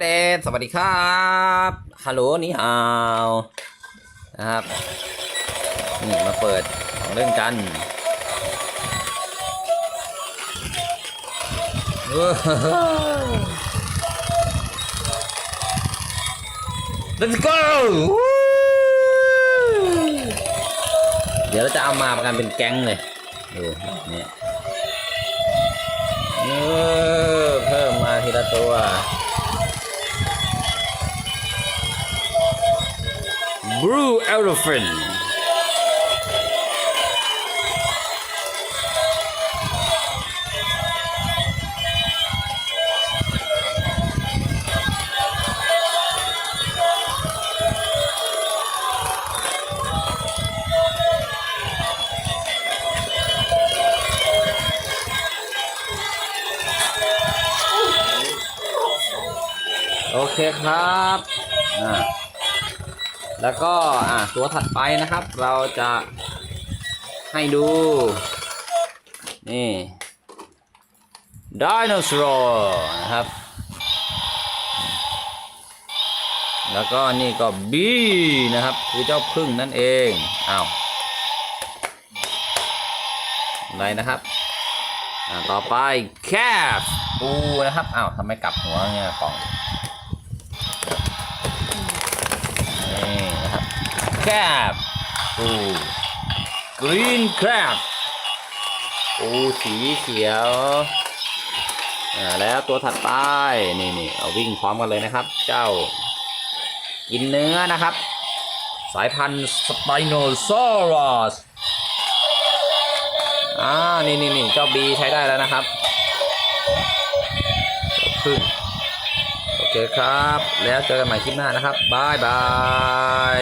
เดนสวัสดีครับ ฮัลโหลนี่ฮาวนะครับ นี่มาเปิดของเล่นกันว้าว Let's go เดี๋ยวเราจะเอามาประกันเป็นแก๊งเลยดูนี่เออเพิ่มมาทีละตัว Blue Elephant โอเคครับ อ่า แล้วก็อ่าตัวถัดไปนะครับ เราจะให้ดู นี่ไดโนเสาร์นะครับ แล้วก็นี่ก็บีนะครับ คือเจ้าพึ่งนั่นเองอ้าวอะไรนะครับอ่าต่อไปแคฟปูนะครับอ้าวทำไมกลับหัวเนี่ยกล่อง แคบปูกรีนแคบปูสีเขียวอ่าแล้วตัวถัดไปนี่นี่เอาวิ่งพร้อมกันเลยนะครับ เจ้า กินเนื้อนะครับ สายพันธุ์สไปโนซอรัสอ่านี่นี่นี่เจ้าบีใช้ได้แล้วนะครับพึ่ง เคครับ แล้วเจอกันใหม่คลิปหน้านะครับบายบาย